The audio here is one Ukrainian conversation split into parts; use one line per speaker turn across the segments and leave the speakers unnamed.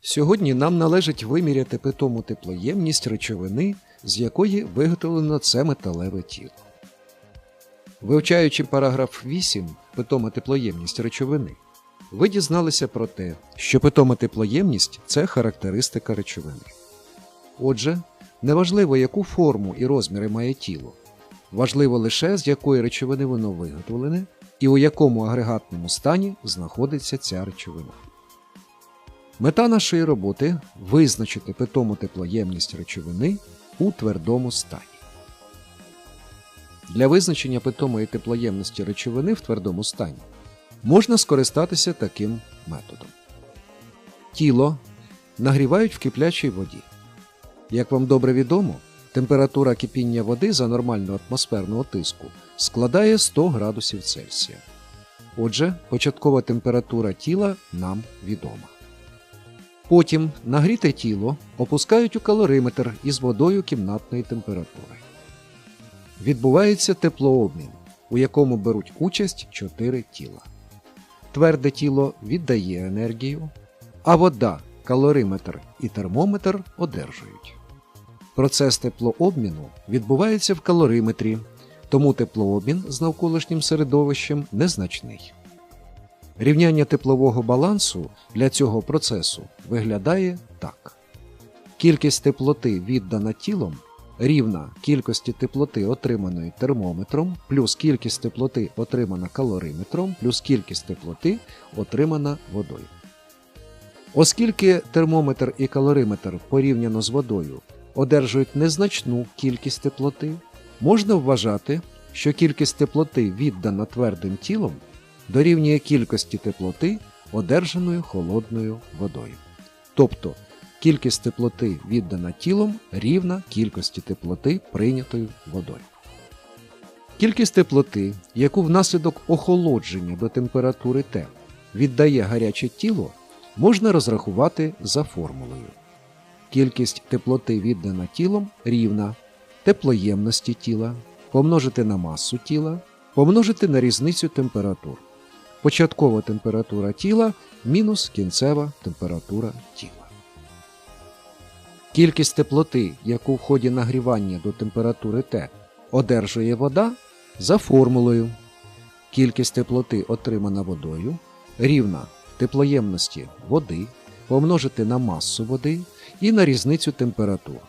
Сьогодні нам належить виміряти питому теплоємність речовини, з якої виготовлено це металеве тіло. Вивчаючи параграф 8 питома теплоємність речовини, ви дізналися про те, що питома теплоємність це характеристика речовини. Отже, неважливо, яку форму і розміри має тіло, важливо лише з якої речовини воно виготовлене і у якому агрегатному стані знаходиться ця речовина. Мета нашої роботи визначити питому теплоємність речовини у твердому стані. Для визначення питомої теплоємності речовини в твердому стані можна скористатися таким методом. Тіло нагрівають в киплячій воді. Як вам добре відомо, температура кипіння води за нормального атмосферного тиску складає 100 градусів Цельсія. Отже, початкова температура тіла нам відома. Потім нагріте тіло опускають у калориметр із водою кімнатної температури. Відбувається теплообмін, у якому беруть участь чотири тіла. Тверде тіло віддає енергію, а вода, калориметр і термометр одержують. Процес теплообміну відбувається в калориметрі, тому теплообмін з навколишнім середовищем незначний. Рівняння теплового балансу для цього процесу виглядає так: кількість теплоти віддана тілом рівна кількості теплоти, отриманої термометром, плюс кількість теплоти, отримана калориметром, плюс кількість теплоти, отримана водою. Оскільки термометр і калориметр порівняно з водою одержують незначну кількість теплоти, можна вважати, що кількість теплоти, віддана твердим тілом, дорівнює кількості теплоти, одержаної холодною водою. Тобто кількість теплоти, віддана тілом, рівна кількості теплоти, прийнятої водою. Кількість теплоти, яку внаслідок охолодження до температури Т віддає гаряче тіло, можна розрахувати за формулою. Кількість теплоти, віддана тілом, рівна теплоємності тіла, помножити на масу тіла, помножити на різницю температур. Початкова температура тіла мінус кінцева температура тіла. Кількість теплоти, яку в ході нагрівання до температури Т одержує вода, за формулою. Кількість теплоти, отримана водою, рівна теплоємності води помножити на масу води і на різницю температур.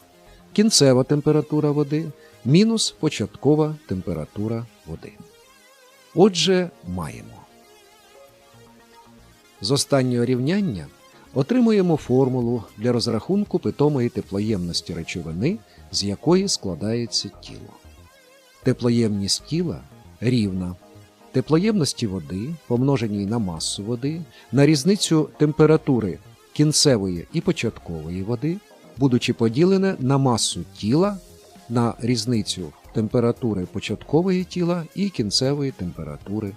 Кінцева температура води мінус початкова температура води. Отже, маємо. З останнього рівняння отримуємо формулу для розрахунку питомої теплоємності речовини, з якої складається тіло. Теплоємність тіла рівна теплоємності води, помноженій на масу води, на різницю температури кінцевої і початкової води, будучи поділене на масу тіла на різницю температури початкової тіла і кінцевої температури.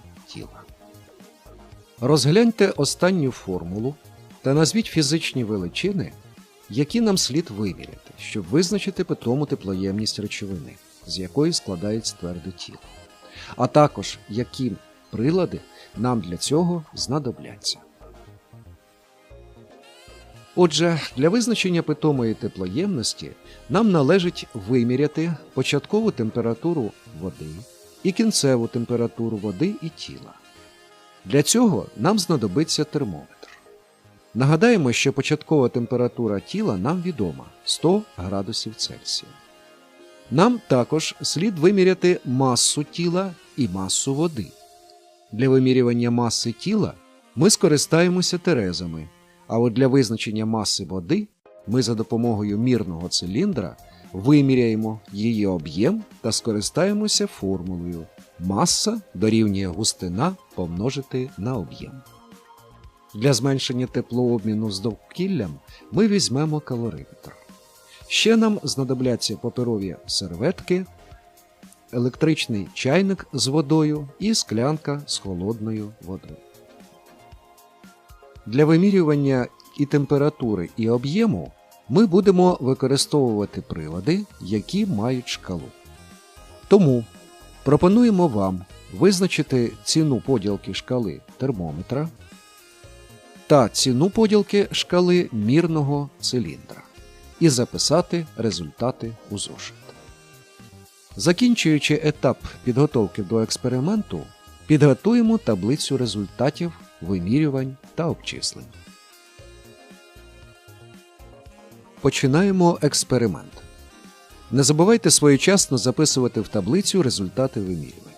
Розгляньте останню формулу та назвіть фізичні величини, які нам слід виміряти, щоб визначити питому теплоємність речовини, з якої складається тверде тіло, а також які прилади нам для цього знадобляться. Отже, для визначення питомої теплоємності нам належить виміряти початкову температуру води і кінцеву температуру води і тіла. Для цього нам знадобиться термометр. Нагадаємо, що початкова температура тіла нам відома 100 градусів Цельсія. Нам також слід виміряти масу тіла і масу води. Для вимірювання маси тіла ми скористаємося терезами, а от для визначення маси води ми за допомогою мірного циліндра виміряємо її об'єм та скористаємося формулою маса дорівнює густина помножити на об'єм. Для зменшення теплообміну з довкіллям ми візьмемо калориметр. Ще нам знадобляться паперові серветки, електричний чайник з водою і склянка з холодною водою. Для вимірювання і температури, і об'єму ми будемо використовувати прилади, які мають шкалу. Тому пропонуємо вам визначити ціну поділки шкали термометра та ціну поділки шкали мірного циліндра і записати результати у зошит. Закінчуючи етап підготовки до експерименту, підготуємо таблицю результатів вимірювань та обчислень. Починаємо експеримент. Не забувайте своєчасно записувати в таблицю результати вимірювань.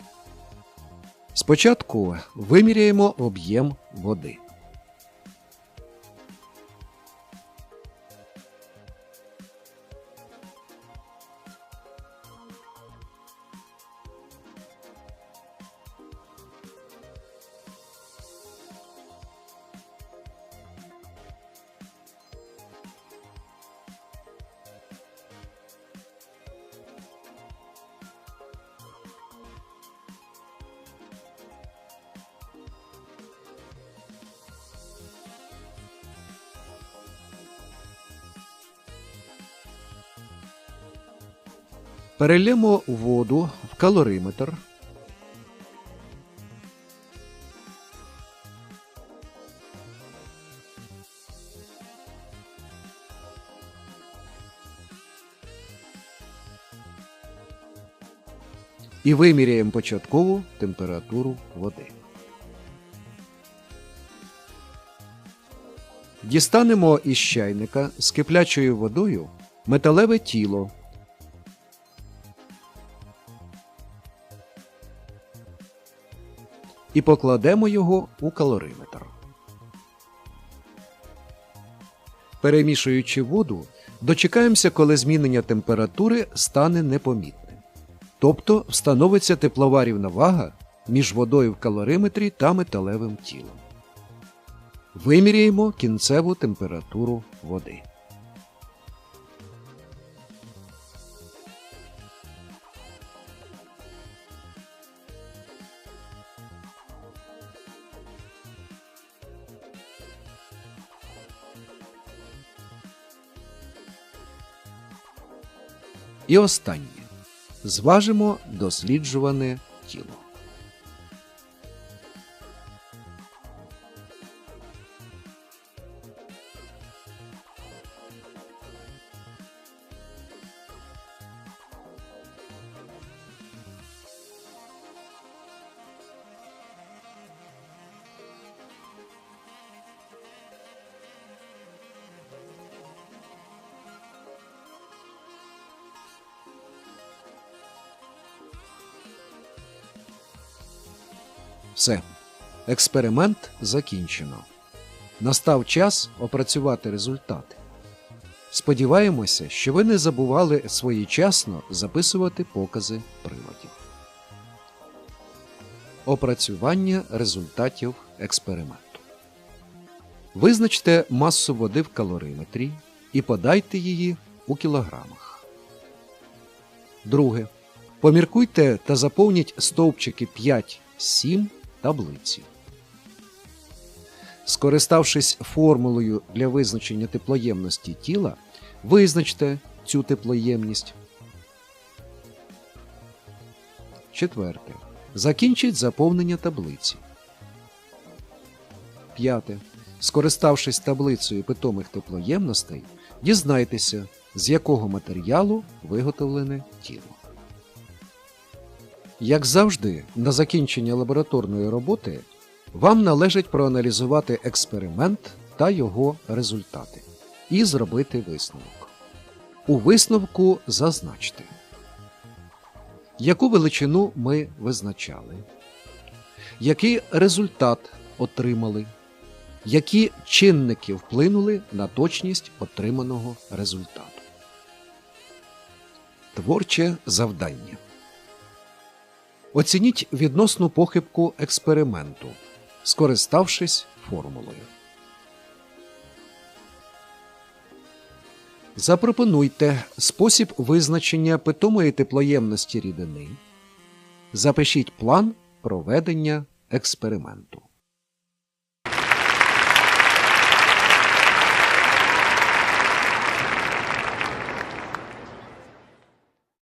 Спочатку виміряємо об'єм води. Перельємо воду в калориметр. І виміряємо початкову температуру води. Дістанемо із чайника з киплячою водою металеве тіло і покладемо його у калориметр. Перемішуючи воду, дочекаємося, коли змінення температури стане непомітним. Тобто встановиться теплова рівновага між водою в калориметрі та металевим тілом. Виміряємо кінцеву температуру води. І останнє. Зважимо досліджуване тіло. Все. Експеримент закінчено. Настав час опрацювати результати. Сподіваємося, що ви не забували своєчасно записувати покази приладів. Опрацювання результатів експерименту. Визначте масу води в калориметрі і подайте її у кілограмах. Друге. Поміркуйте та заповніть стовпчики 5, 7 таблиці. Скориставшись формулою для визначення теплоємності тіла, визначте цю теплоємність. Четверте. Закінчіть заповнення таблиці. П'яте. Скориставшись таблицею питомих теплоємностей, дізнайтеся, з якого матеріалу виготовлене тіло. Як завжди, на закінчення лабораторної роботи вам належить проаналізувати експеримент та його результати і зробити висновок. У висновку зазначте, яку величину ми визначали, який результат отримали, які чинники вплинули на точність отриманого результату. Творче завдання. Оцініть відносну похибку експерименту, скориставшись формулою. Запропонуйте спосіб визначення питомої теплоємності рідини. Запишіть план проведення експерименту.